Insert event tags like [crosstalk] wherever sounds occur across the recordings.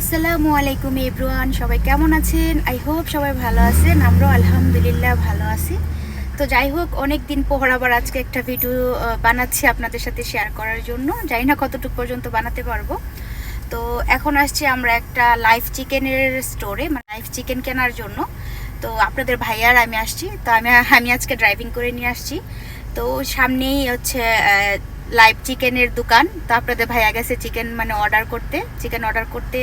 আসসালামু আলাইকুম এভরিওয়ান, সবাই কেমন আছেন? আই হোপ সবাই ভালো আছেন, আমরাও আলহামদুলিল্লাহ ভালো আছি। তো যাই হোক অনেক দিন পর আবার আজকে একটা ভিডিও বানাচ্ছি আপনাদের সাথে শেয়ার করার জন্য। জানি না কতটুকু পর্যন্ত বানাতে পারব। তো এখন আসছি আমরা একটা লাইভ চিকেনের স্টোরে মানে লাইভ চিকেন কেনার জন্য। তো আপনাদের ভাইয়ার আমি আসছি, তো আমি আমি আজকে ড্রাইভিং করে নিয়ে আসছি। তো সামনেই হচ্ছে লাইভ চিকেনের দোকান। তো আপনাদের ভাইয়া গেছে চিকেন মানে অর্ডার করতে। চিকেন অর্ডার করতে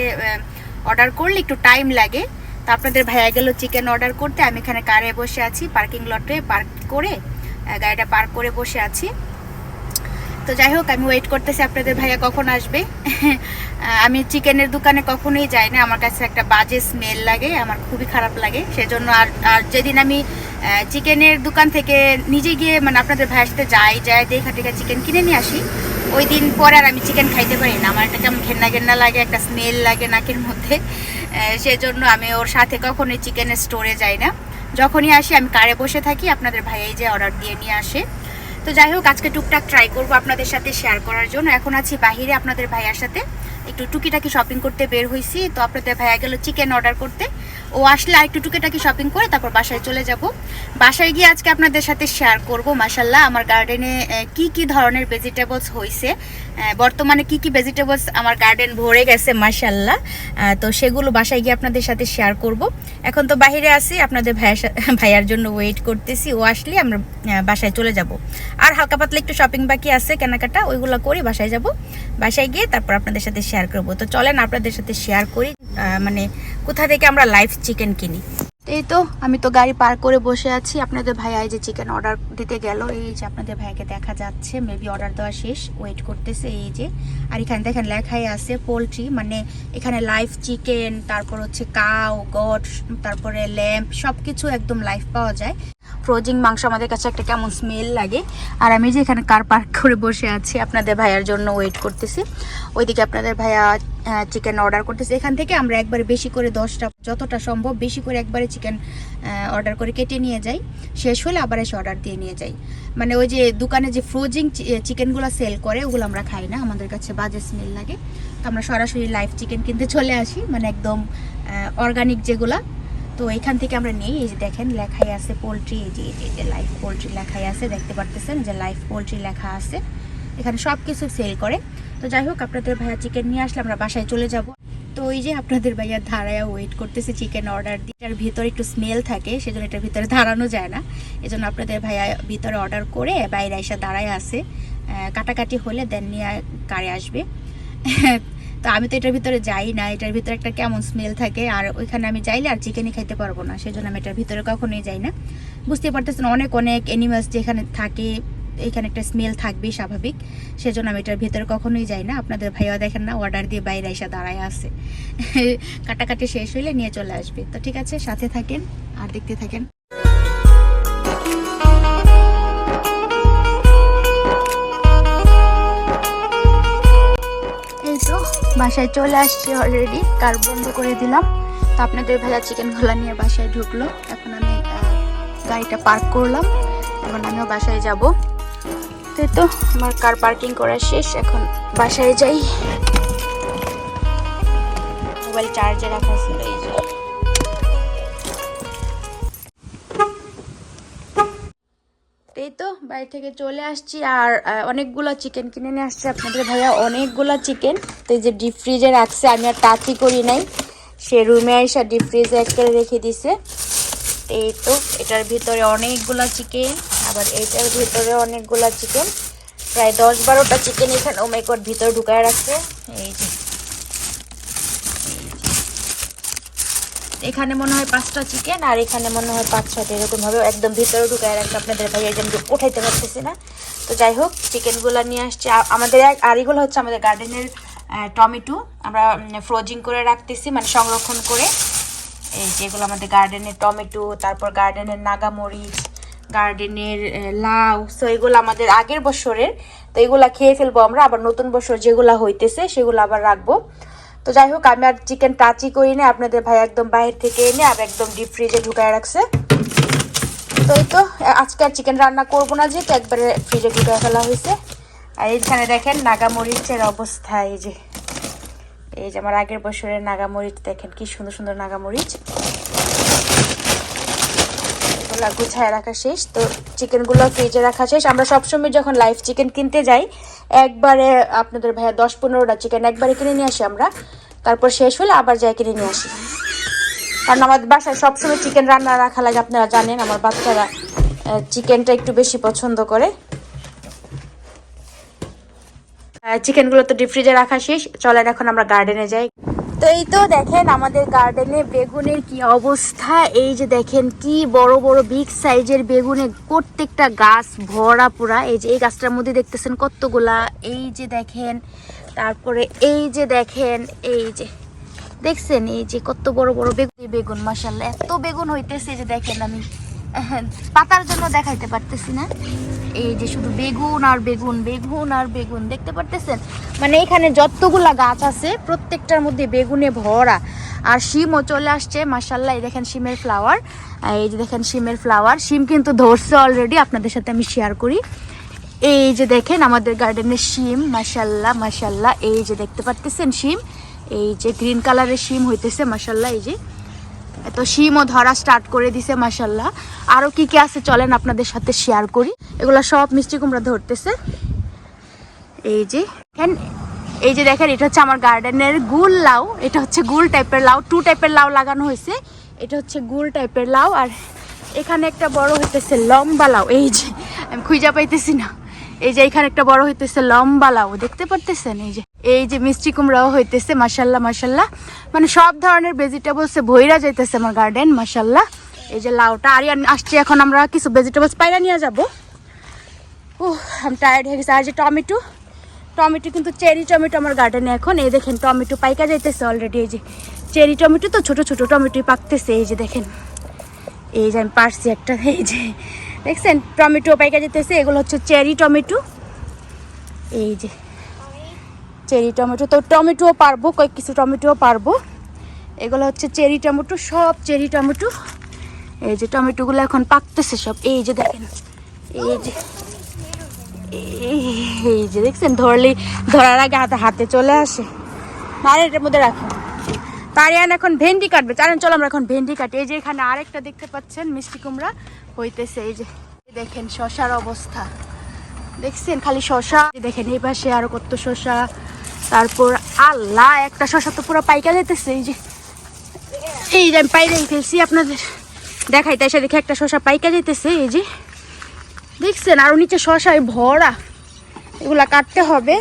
অর্ডার করলে একটু টাইম লাগে। তো আপনাদের ভাইয়া গেল চিকেন অর্ডার করতে। আমি এখানে কারে বসে আছি পার্কিং লটে পার্ক করে গাড়িটা পার্ক করে বসে আছি। তো যাই হোক, আমি ওয়েট করতেছি আপনাদের ভাইয়া কখন আসবে। আমি চিকেনের দোকানে কখনোই যাই না। আমার কাছে একটা বাজে স্মেল লাগে, আমার খুবই খারাপ লাগে। সেজন্য আর আর যেদিন আমি চিকেনের দোকান থেকে নিজে গিয়ে মানে আপনাদের ভাইয়ের সাথে যাই যাই, দেখা টেখা চিকেন কিনে নিয়ে আসি, ওই দিন পরে আর আমি চিকেন খাইতে পারি না। আমার একটা কেমন ঘেন্না ঘেন্না লাগে, একটা স্মেল লাগে নাকের মধ্যে। সেজন্য আমি ওর সাথে কখনোই চিকেনের স্টোরে যাই না। যখনই আসি, আমি কারে বসে থাকি, আপনাদের ভাইয়াই যে অর্ডার দিয়ে নিয়ে আসে। তো যাই হোক, আজকে টুকটাক ট্রাই করব আপনাদের সাথে শেয়ার করার জন্য। এখন আছি বাহিরে আপনাদের ভাইয়ার সাথে। একটু টুকিটাকি শপিং করতে বের হয়েছি তো আপনাদের ভাইয়া গেল চিকেন অর্ডার করতে। ও আসলে আর একটু টুকিটাকি শপিং করে তারপর বাসায় চলে যাব। বাসায় গিয়ে আজকে আপনাদের সাথে শেয়ার করব মাসাল্লাহ আমার গার্ডেনে কি কি ধরনের ভেজিটেবলস হয়েছে বর্তমানে কি কি ভেজিটেবলস আমার গার্ডেন ভরে গেছে মাসাল্লাহ তো সেগুলো বাসায় গিয়ে আপনাদের সাথে শেয়ার করব। এখন তো বাইরে আছি, আপনাদের ভাইয়া [laughs] ভাইয়ার জন্য ওয়েট করতেছি। ও আসলে আমরা বাসায় চলে যাব। আর হালকা পাতলা একটু শপিং বাকি আছে, কেনাকাটা, ওইগুলো করি বাসায় যাব। বাসায় গিয়ে তারপর আপনাদের সাথে শেয়ার করব। তো চলেন আপনাদের সাথে শেয়ার করি। মানে কোথা থেকে আমরা লাইভ চিকেন কিনি? এই তো, আমি তো গাড়ি পার করে বসে আছি। আপনাদের ভাইয়া যে চিকেন অর্ডার দিতে গেল। এই যে আপনাদের ভাইকে দেখা যাচ্ছে মেবি অর্ডার দেওয়া শেষ। ওয়েট করতেছে এই যে। আর এখানে দেখেন লেখাই আছে পোলট্রি মানে এখানে লাইভ চিকেন তারপর হচ্ছে কাউ গট তারপরে ল্যাম্প সব কিছু একদম লাইভ পাওয়া যায়। ফ্রোজিং মাংস আমাদের কাছে একটা কেমন স্মেল লাগে। আর আমি যে এখানে কার পার্ক করে বসে আছি আপনাদের ভাইয়ার জন্য ওয়েট করতেছি। ওইদিকে আপনাদের ভাইয়া চিকেন অর্ডার করতেছে। এখান থেকে আমরা একবারে বেশি করে দশটা, যতটা সম্ভব বেশি করে একবারে চিকেন অর্ডার করে কেটে নিয়ে যাই। শেষ হলে আবার এসে অর্ডার দিয়ে নিয়ে যাই। মানে ওই যে দোকানে যে ফ্রোজিং চিকেনগুলো সেল করে, ওগুলো আমরা খাই না। আমাদের কাছে বাজে স্মেল লাগে। তো আমরা সরাসরি লাইভ চিকেন কিনতে চলে আসি। মানে একদম অর্গানিক যেগুলা তো এখান থেকে আমরা নেই। এই যে দেখেন, লেখাই আছে পোলট্রি, এই যে যে- লাইভ পোলট্রি লেখাই আছে, দেখতে পারতেছেন যে লাইফ পোলট্রি লেখা আছে। এখানে সব কিছু সেল করে। তো যাই হোক, আপনাদের ভাইয়া চিকেন নিয়ে আসলে আমরা বাসায় চলে যাব। তো ওই যে আপনাদের ভাইয়া ধারায় ওয়েট করতেছে চিকেন অর্ডার দিয়ে। এটার ভিতরে একটু স্মেল থাকে, সেজন্য এটার ভিতরে ধারানো যায় না। এজন্য আপনাদের ভাইয়া ভিতরে অর্ডার করে বাইরে এসে দাঁড়ায় আছে। কাটাকাটি হলে দেন নিয়ে কারে আসবে। তো আমি তো এটার ভিতরে যাই না, এটার ভিতরে একটা কেমন স্মেল থাকে, আর ওইখানে আমি যাইলে আর চিকেনই খাইতে পারব না, সেজন্য আমি এটার ভিতরে কখনোই যাই না। বুঝতে পারতেছেন, অনেক অনেক অ্যানিমালস যেখানে থাকে, এখানে একটা স্মেল থাকবেই স্বাভাবিক, সেজন্য আমি এটার ভিতরে কখনোই যাই না। আপনাদের ভাইয়া দেখেন না অর্ডার দিয়ে বাইরে এসে দাঁড়ায় আছে। [laughs] কাটাকাটি শেষ হইলে নিয়ে চলে আসবে। তো ঠিক আছে, সাথে থাকেন, আর দেখতে থাকেন। বাসায় চলে আসছি অলরেডি কার বন্ধ করে দিলাম। তো আপনাদের ভাইয়া চিকেন খোলা নিয়ে বাসায় ঢুকলো। এখন আমি গাড়িটা পার্ক করলাম। এখন আমিও বাসায় যাব। তো তো, আমার কার পার্কিং করা শেষ। এখন বাসায় যাই। মোবাইল চার্জে রাখা ছিল এই তো, বাড়ি থেকে চলে আসছি। আর অনেকগুলো চিকেন কিনে নিয়ে আসছে আপনাদের ভাইয়া, অনেকগুলো চিকেন তো এই যে ডিপ ফ্রিজে রাখছে, আমি আর টাচই করি নাই। সে রুমে এসে ডিপ ফ্রিজে এক করে রেখে দিছে। এই তো, এটার ভিতরে অনেকগুলা চিকেন আবার এটার ভিতরে অনেকগুলা চিকেন প্রায় দশ বারোটা চিকেন এখানে ওমেকর ভিতরে ঢুকায় রাখছে। এই যে এখানে মনে হয় পাঁচটা চিকেন আর এখানে মনে হয় পাঁচ ছটা এরকম ভাবে একদম ভিতরে ঢুকায় রাখছে আপনাদের ভাই একদম উঠাইতে পারতেছি না। তো যাই হোক চিকেনগুলো নিয়ে আসছে। আমাদের আর এগুলো হচ্ছে আমাদের গার্ডেনের টমেটো। আমরা ফ্রোজিং করে রাখতেছি মানে সংরক্ষণ করে। এই যেগুলো আমাদের গার্ডেনের টমেটো, তারপর গার্ডেনের নাগামরিচ গার্ডেনের লাউ। সো এগুলো আমাদের আগের বছরের। তো এগুলা খেয়ে ফেলব আমরা। আবার নতুন বছর যেগুলা হইতেছে, সেগুলো আবার রাখব। তো যাই হোক, আমি আর চিকেন টাচই করি না আপনাদের ভাই একদম বাইরে থেকে এনে আর একদম ডিপ ফ্রিজে ঢুকায় রাখছে। তো এই তো, আজকে আর চিকেন রান্না করব না যেহেতু, একবারে ফ্রিজে ঢুকায় ফেলা হয়েছে। আর এইখানে দেখেন নাগামরিচের অবস্থা, এই যে। এই যে আমার আগের বছরের নাগামরিচ, দেখেন কি সুন্দর সুন্দর নাগামরিচ। এগুলো গুছায় রাখা শেষ। তো চিকেনগুলো ফ্রিজে রাখা শেষ। আমরা সবসময় যখন লাইভ চিকেন কিনতে যাই, একবারে আপনাদের ভাইয়া দশ পনেরোটা চিকেন একবারে কিনে নিয়ে আসি আমরা। তারপর শেষ হলে আবার যাই কিনে নিয়ে আসি। কারণ আমাদের বাসায় সবসময় চিকেন রান্না রাখা লাগে, আপনারা জানেন, আমার বাচ্চারা চিকেনটা একটু বেশি পছন্দ করে। চিকেনগুলো তো ডিপ ফ্রিজে রাখা শেষ। চলেন এখন আমরা গার্ডেনে যাই। তো এই তো দেখেন আমাদের গার্ডেনে বেগুনের কি অবস্থা। এই যে দেখেন কি বড় বড় বিগ সাইজের বেগুনে প্রত্যেকটা গাছ ভরা পুরা। এই যে এই গাছটার মধ্যে দেখতেছেন কতগুলা। এই যে দেখেন, তারপরে এই যে দেখেন, এই যে দেখছেন, এই যে কত বড় বড় বেগুন। বেগুন মাসাল্লাহ এত বেগুন হইতেছে যে দেখেন আমি পাতার জন্য দেখাইতে পারতেছি না। এই যে শুধু বেগুন আর বেগুন বেগুন আর বেগুন, দেখতে পারতেছেন? মানে এখানে যতগুলা গাছ আছে, প্রত্যেকটার মধ্যে বেগুনে ভরা। আর শিমও চলে আসছে মাসাল্লাহ এই দেখেন শিমের ফ্লাওয়ার এই যে দেখেন শিমের ফ্লাওয়ার শিম কিন্তু ধরছে অলরেডি আপনাদের সাথে আমি শেয়ার করি। এই যে দেখেন আমাদের গার্ডেনের শিম মাসাল্লাহ মাসাল্লাহ এই যে দেখতে পারতেছেন শিম? এই যে গ্রিন কালারের শিম হইতেছে মাসাল্লাহ এই যে। তো শিমও ধরা স্টার্ট করে দিছে মাসাল্লাহ আরও কি কি আছে চলেন আপনাদের সাথে শেয়ার করি। এগুলো সব মিষ্টি কুমড়া ধরতেছে। এই যে, দেখেন, এই যে দেখেন, এটা হচ্ছে আমার গার্ডেনের গুল লাউ। এটা হচ্ছে গুল টাইপের লাউ। টু টাইপের লাউ লাগানো হয়েছে। এটা হচ্ছে গুল টাইপের লাউ। আর এখানে একটা বড় হইতেছে লম্বা লাউ। এই যে, আমি খুঁজা পাইতেছি না। এই যে এখানে একটা বড় হইতেছে লম্বা লাউ, দেখতে পারতেছেন? এই যে এই যে মিষ্টি কুমড়াও হইতেছে মাসাল্লাহ মাসাল্লাহ মানে সব ধরনের ভেজিটেবলসে ভইরা যাইতেছে আমার গার্ডেন মাসাল্লাহ এই যে লাউটা, আর আসছে এখন, আমরা কিছু ভেজিটেবলস পাইরা নিয়ে যাব। ও আমি টায়ার্ড হয়ে গেছে। আর যে টমেটো টমেটো কিন্তু চেরি টমেটো আমার গার্ডেনে এখন। এই দেখেন, টমেটো পাইকা যাইতেছে অলরেডি এই যে চেরি টমেটো তো ছোট ছোট টমেটো পাকতেছে। এই যে দেখেন, এই যে আমি পারছি একটা, এই যে দেখছেন? টমেটো পাইকা যেতেছে এগুলো হচ্ছে চেরি টমেটো। এই যে, চেরি টমেটো। তো টমেটোও পারব, কয়েক কিছু টমেটোও পারব। এগুলো হচ্ছে চেরি টমেটো, সব চেরি টমেটো। এই যে টমেটোগুলো এখন পাকতেছে সব। এই যে দেখেন, এই যে, এই- যে দেখছেন? ধরলেই ধরার আগে হাতে হাতে চলে আসে। আর এটার মধ্যে রাখো। তারিয়ান এখন ভেন্ডি কাটবে। জানেন চলো আমরা এখন ভেন্ডি কাটি। এই যে এখানে আরেকটা দেখতে পাচ্ছেন, মিষ্টি কুমড়া হইতেছে। এই যে দেখেন শশার অবস্থা। দেখছেন খালি শশা? দেখেন এই পাশে আরও কত শশা। তারপর আল্লাহ, একটা শশা তো পুরো পাইকা যেতেছে এই যে এই যে আমি পাইরাই ফেলছি আপনাদের দেখাই। তাই সে দেখে একটা শশা পাইকা যেতেছে এই যে, দেখছেন আরও নিচে শশায় ভরা। এগুলা কাটতে হবে।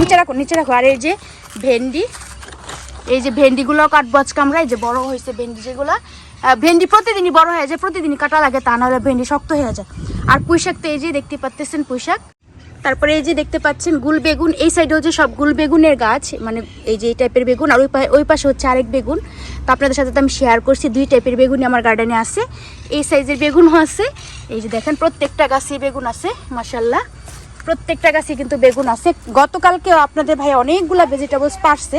নিচে রাখো নিচে রাখো। আর এই যে ভেন্ডি এই যে ভেন্ডিগুলো কাটবো আজকে আমরা, এই যে বড় হয়েছে ভেন্ডি যেগুলো। ভেন্ডি প্রতিদিনই বড় হয়ে যায় প্রতিদিনই কাটা লাগে তা, নাহলে ভেন্ডি শক্ত হয়ে যায়। আর পুঁইশাক তো এই যে দেখতে পাচ্তেছেন পুঁইশাক। তারপরে এই যে দেখতে পাচ্ছেন গুল বেগুন, এই সাইডে হচ্ছে সব গুল বেগুনের গাছ মানে এই যে এই টাইপের বেগুন, আর ওই ওই পাশে হচ্ছে আরেক বেগুন। তো আপনাদের সাথে তো আমি শেয়ার করছি, দুই টাইপের বেগুনই আমার গার্ডেনে আছে। এই সাইজের বেগুনও আছে। এই যে দেখেন প্রত্যেকটা গাছে বেগুন আছে মাসাল্লাহ প্রত্যেকটা গাছে কিন্তু বেগুন আছে। গতকালকেও আপনাদের ভাই অনেকগুলা ভেজিটেবলস পারছে।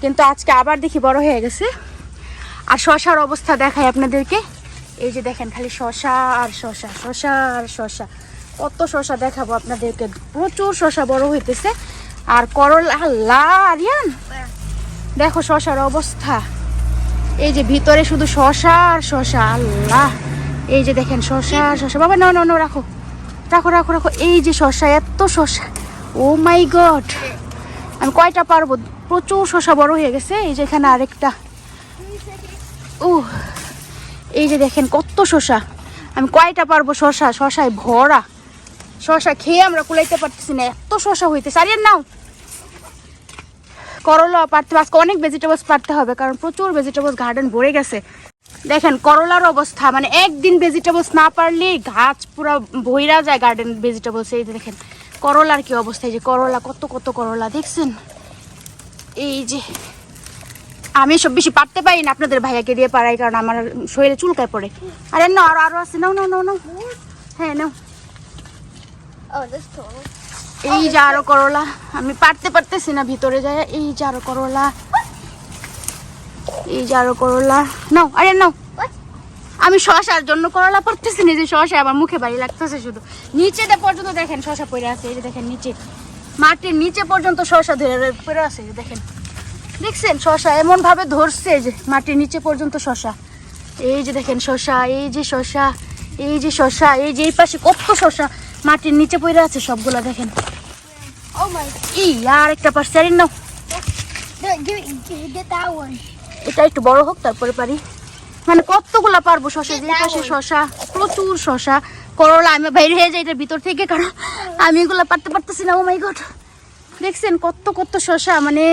কিন্তু আজকে আবার দেখি বড় হয়ে গেছে। আর শশার অবস্থা দেখাই আপনাদেরকে। এই যে দেখেন খালি শশা আর শশা শশা আর শশা। কত শশা দেখাবো আপনাদেরকে। প্রচুর শশা বড় হইতেছে। আর করলা, আল্লাহ, আরিয়ান! দেখো শশার অবস্থা। এই যে ভিতরে শুধু শশা আর শশা, আল্লাহ! এই যে দেখেন শশা আর শশা। বাবা না রাখো। রাখো রাখো রাখো। এই যে শশা, এত শশা। ও মাই গড আমি কয়টা পারব? প্রচুর শশা বড় হয়ে গেছে। এই যে এখানে আরেকটা। ও এই যে দেখেন কত শশা। আমি কয়টা পারব শশা? শশায় ভরা। শশা খেয়ে আমরা কুলাইতে পারতেছি না। এত শশা হইতেছে। আর নাও। করলা পারতে, আজকে অনেক ভেজিটেবলস পারতে হবে, কারণ প্রচুর ভেজিটেবলস গার্ডেন ভরে গেছে। দেখেন, করলার অবস্থা। মানে একদিন ভেজিটেবলস না পারলে গাছ পুরো ভইরা যায় গার্ডেন ভেজিটেবলস এই দেখেন। করলার কি অবস্থা? এই যে করলা, কত কত করলা, দেখছেন? এই যে, আমি সব বেশি পারতে পারি না আপনাদের ভাইয়াকে দিয়ে পারাই কারণ আমার শরীরে চুলকায় পড়ে। আরে না আরও আরও আছে, নাও নাও নাও নাও। হ্যাঁ নাও. এই যে আরও করলা, আমি পারতে পারতেছি না ভিতরে যায় এই যে আরও করলা, এই যে আরও করলা। নাও, আরে নাও? আমি শশার জন্য করলা পারতেছি না যে শশা আমার মুখে বাড়ি লাগতেছে শুধু। নিচে দে পর্যন্ত দেখেন শশা পড়ে আছে এই যে দেখেন নিচে। মাটির নিচে পর্যন্ত শশা ধরে পড়ে আছে এই যে দেখেন। দেখছেন? শশা এমন ভাবে ধরছে যে মাটির নিচে পর্যন্ত শশা। এই যে দেখেন শশা এই যে শশা এই যে শশা এই যে এই পাশে কত শশা মাটির নিচে পড়ে আছে সবগুলো দেখেন। Oh. ই আর একটা পারছে আর নাও. এটা একটু বড় হোক তারপরে পারি। মানে কতগুলা পারব শশা? যে পাশে শশা প্রচুর শশা। করলা আমি বাইরে হয়ে যাই এটার ভিতর থেকে কারণ আমি এগুলো পারতে পারতেছি না ও মাই গড দেখছেন কত কত শশা মানে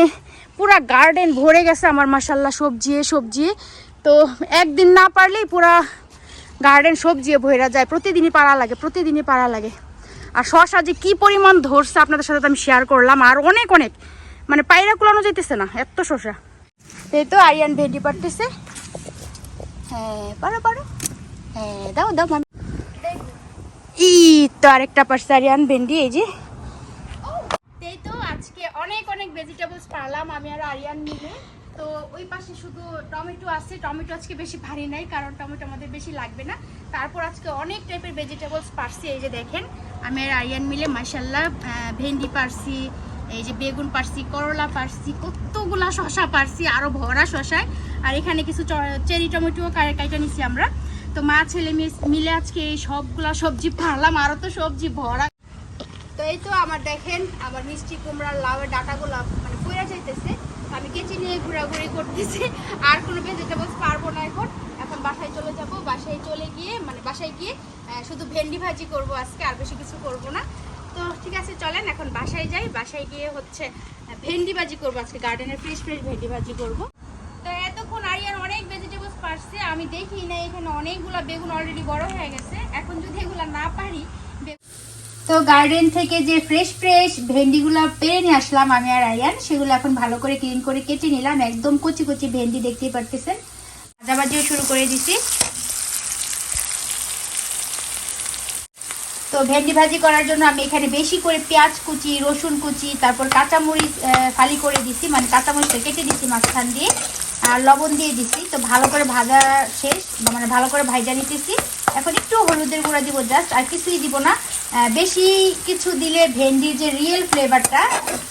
পুরা গার্ডেন ভরে গেছে আমার মাসাল্লাহ সবজি সবজি। তো একদিন না পারলেই পুরা গার্ডেন সবজি ভরা যায়। প্রতিদিনই পারা লাগে প্রতিদিনই পারা লাগে। আর শশা যে কি পরিমাণ ধরছে আপনাদের সাথে আমি শেয়ার করলাম আর অনেক অনেক। মানে পায়রা কুলানো যাইতেছে না এত শশা। এই তো আরিয়ান ভেন্ডি পারতেছে। হ্যাঁ পারো পারো। হ্যাঁ দাও দাও মামি। ই তো আরেকটা পারছে আরিয়ান ভেন্ডি এই যে। এই তো আজকে অনেক অনেক ভেজিটেবলস পারলাম আমি আর আরিয়ান মিলে। তো ওই পাশে শুধু টমেটো আছে। টমেটো আজকে বেশি ভারী নাই কারণ টমেটো আমাদের বেশি লাগবে না। তারপর আজকে অনেক টাইপের ভেজিটেবলস পারছি এই যে দেখেন। আমি আর আরিয়ান মিলে মাসাল্লাহ ভেন্ডি পারছি এই যে বেগুন পারছি করলা পারছি কতগুলা শশা পারছি আরও ভরা শশায় আর এখানে কিছু চেরি টমেটো কাইটা নিছি আমরা। তো মা, ছেলে মিলে আজকে এই সবগুলা সবজি পারলাম আরও তো সবজি ভরা। তো এই তো আমার দেখেন, আমার মিষ্টি কুমড়ার লাউয়ের ডাটাগুলো মানে পড়ে যাইতেছে। আমি কেচি নিয়ে ঘোরাঘুরি করতেছি। আর কোনো ভেজিটেবলস পারব না এখন। এখন বাসায় চলে যাব। বাসায় চলে গিয়ে মানে বাসায় গিয়ে শুধু ভেন্ডি ভাজি করব আজকে, আর বেশি কিছু করব না। তো ঠিক আছে, চলেন, এখন বাসায় যাই। বাসায় গিয়ে হচ্ছে ভেন্ডি ভাজি করব আজকে। গার্ডেনের ফ্রেশ ফ্রেশ ভেন্ডি ভাজি করব তো এতক্ষণ আরিয়ান অনেক ভেজিটেবলস আমি দেখি না, এখানে অনেকগুলা বেগুন অলরেডি বড় হয়ে গেছে। এখন যদি এগুলা না পারি তো গার্ডেন থেকে যে ফ্রেশ ফ্রেশ ভেন্ডিগুলো পেরে নিয়ে আসলাম আমি আর আয়ান, সেগুলো এখন ভালো করে ক্লিন করে কেটে নিলাম। একদম কচি কচি ভেন্ডি দেখতেই পারতেছেন। ভাজাভাজিও শুরু করে দিছি। তো ভেন্ডি ভাজি করার জন্য আমি এখানে বেশি করে পেঁয়াজ কুচি, রসুন কুচি, তারপর কাঁচামরিচ ফালি করে দিছি মানে কাঁচামরিচটা কেটে দিছি মাঝখান দিয়ে। আর লবণ দিয়ে দিছি তো ভালো করে ভাজা শেষ মানে ভালো করে ভাজা নিতেছি। এখন একটু হলুদের গুঁড়া দিব জাস্ট আর কিছুই দিব না। বেশি কিছু দিলে ভেন্ডির যে রিয়েল ফ্লেভারটা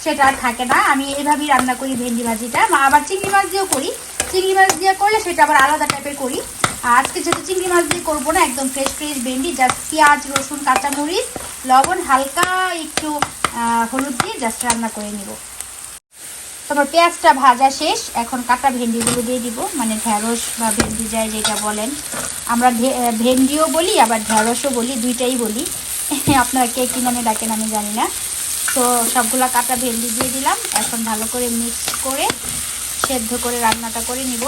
সেটা আর থাকে না। আমি এইভাবেই রান্না করি ভেন্ডি ভাজিটা। আবার চিংড়ি মাছ দিয়েও করি। চিংড়ি মাছ দিয়ে করলে সেটা আবার আলাদা টাইপের করি। আর আজকে যেহেতু চিংড়ি মাছ দিয়ে করব না, একদম ফ্রেশ ফ্রেশ ভেন্ডি জাস্ট পেঁয়াজ, রসুন, কাঁচামরিচ, লবণ, হালকা একটু হলুদ দিয়ে জাস্ট রান্না করে নিব। তোমার পেঁয়াজটা ভাজা শেষ। এখন কাটা ভেন্ডিগুলো দিয়ে দিব। মানে ঢ্যাঁড়স বা ভেন্ডি যায় যেটা বলেন। আমরা ভেন্ডিও বলি, আবার ঢ্যাঁড়সও বলি, দুইটাই বলি। [laughs] আপনারা কে কী নামে ডাকেন আমি জানি না। তো সবগুলা কাটা ভেন্ডি দিয়ে দিলাম। এখন ভালো করে মিক্স করে সেদ্ধ করে রান্নাটা করে নিব।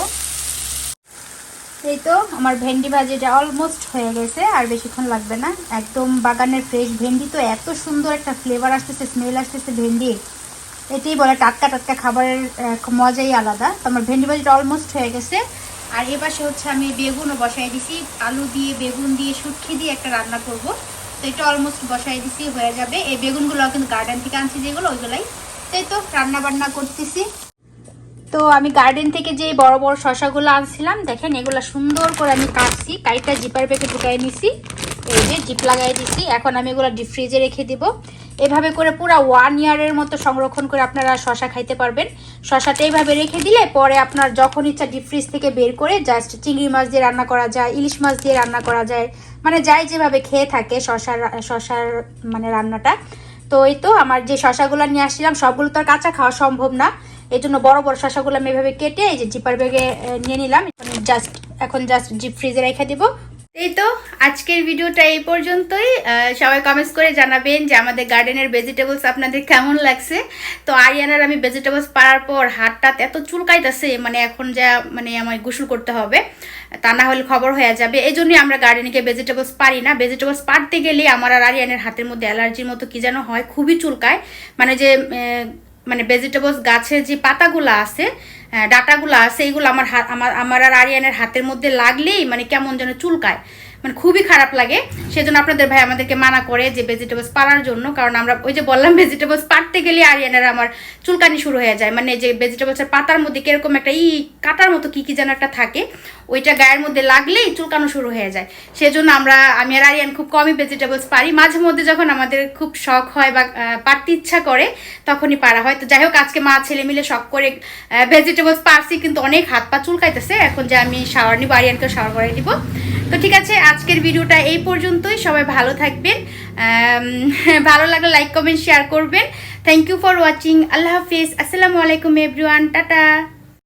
এই তো আমার ভেন্ডি ভাজিটা অলমোস্ট হয়ে গেছে, আর বেশিক্ষণ লাগবে না। একদম বাগানের ফ্রেশ ভেন্ডি তো এত সুন্দর একটা ফ্লেভার আসতেছে স্মেল আসতেছে ভেন্ডির। এটাই বলে টাটকা টাটকা খাবারের মজাই আলাদা। তো আমার ভেন্ডি ভাজিটা অলমোস্ট হয়ে গেছে। আর এ পাশে হচ্ছে আমি বেগুনও বসাই দিছি। আলু দিয়ে, বেগুন দিয়ে, শুটকি দিয়ে একটা রান্না করব। তো এটা অলমোস্ট বসাই দিছি, হয়ে যাবে। এই বেগুনগুলো কিন্তু গার্ডেন থেকে আনছি যেগুলো, ওইগুলাই। তো এই তো রান্না বান্না করতেছি। তো আমি গার্ডেন থেকে যে বড় বড় শশাগুলো আনছিলাম, দেখেন এগুলো সুন্দর করে আমি কাটছি। কাইটা জিপার প্যাকে ঢুকাই নিছি। এই যে জিপ লাগাই দিছি। এখন আমি এগুলো ডিপ ফ্রিজে রেখে দিব। এভাবে করে পুরো ওয়ান ইয়ারের মতো সংরক্ষণ করে আপনারা শশা খাইতে পারবেন। শশাটা এইভাবে রেখে দিলে পরে আপনার যখন ইচ্ছা ডিপ ফ্রিজ থেকে বের করে জাস্ট চিংড়ি মাছ দিয়ে রান্না করা যায়, ইলিশ মাছ দিয়ে রান্না করা যায় মানে যাই যেভাবে খেয়ে থাকে শশার শশার মানে রান্নাটা। তো এই তো আমার যে শশাগুলো নিয়ে আসছিলাম, সবগুলো তো আর কাঁচা খাওয়া সম্ভব না। এই জন্য বড় বড় শশাগুলো আমি এভাবে কেটে এই যে জিপার ব্যাগে নিয়ে নিলাম। জাস্ট এখন জাস্ট জিপ ফ্রিজে রেখে দিব। এই তো, আজকের ভিডিওটা এই পর্যন্তই। সবাই কমেন্টস করে জানাবেন যে আমাদের গার্ডেনের ভেজিটেবলস আপনাদের কেমন লাগছে। তো আরিয়ানার আমি ভেজিটেবলস পাড়ার পর হাতটা এত চুলকাইতেছে মানে এখন যা মানে আমার গোসল করতে হবে, তা না হলে খবর হয়ে যাবে। এই জন্যই আমরা গার্ডেনিংয়ে ভেজিটেবলস পারি না। ভেজিটেবলস পারতে গেলে আমার আর আরিয়ানের হাতের মধ্যে অ্যালার্জির মতো কি যেন হয়, খুবই চুলকায়। মানে যে মানে ভেজিটেবলস গাছের যে পাতাগুলো আছে ডাটাগুলো সেইগুলো আমার হাত আমার আমার আর আরিয়ানের হাতের মধ্যে লাগলেই মানে কেমন যেন চুলকায়। মানে খুবই খারাপ লাগে। সেজন্য আপনাদের ভাই আমাদেরকে মানা করে যে ভেজিটেবলস পাড়ার জন্য, কারণ আমরা ওই যে বললাম ভেজিটেবলস পাড়তে গেলে আরিয়ানের আমার চুলকানি শুরু হয়ে যায়। মানে যে ভেজিটেবলসের পাতার মধ্যে কীরকম একটা ই, কাটার মতো কি কি যেন একটা থাকে, ওইটা গায়ের মধ্যে লাগলেই চুলকানো শুরু হয়ে যায়। সেজন্য আমরা, আমি আর আরিয়ান খুব কমই ভেজিটেবলস পারি মাঝে মধ্যে যখন আমাদের খুব শখ হয় বা পারতে ইচ্ছা করে, তখনই পারা হয়। তো যাই হোক আজকে মা ছেলে মিলে শখ করে ভেজিটেবলস পারছি কিন্তু অনেক হাত পা চুলকাইতেছে। এখন যে আমি শাওয়ার নিব আরিয়ানকে শাওয়ার করে দিব। তো ঠিক আছে, আজকের ভিডিওটা এই পর্যন্তই। সবাই ভালো থাকবেন। [laughs] ভালো লাগলে লাইক কমেন্ট শেয়ার করবেন। থ্যাংক ইউ ফর ওয়াচিং আল্লাহ হাফিজ। আসসালামু আলাইকুম এভরিওয়ান টাটা।